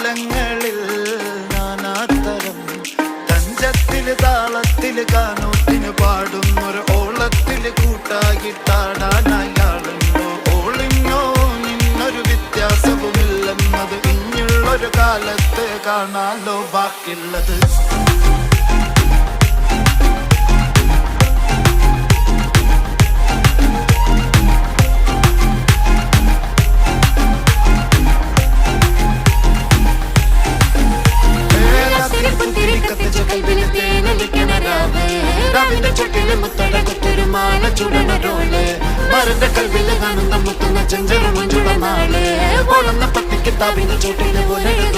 കാലങ്ങളിൽ നാനാത്തരം തഞ്ചത്തിൽ താളത്തിൽ കാനോത്തിന് പാടുന്നൊരു ഓളത്തിൽ കൂട്ടാകിട്ടാടാനയാളുണ്ടോ ഓളിഞ്ഞോ? നിന്നൊരു വ്യത്യാസവുമില്ലെന്നത് ഇനിയുള്ളൊരു കാലത്ത് കാണാലോ ബാക്കിയുള്ളത്. രാവിന്റെ ചട്ടിലെ മുത്തട കുത്തൊരു മാല ചുടണ റോൾ മരന്റെ കൽവിൽ കാണുന്ന മുത്തുന്ന ചെഞ്ചറ മഞ്ചുള നാൾ. ഓളുന്ന പത്തിക്ക് താവിന്റെ ചുട്ടിലെ പോലെ എഴുതുന്നൊരു രാവ് തങ്കത്തിൽ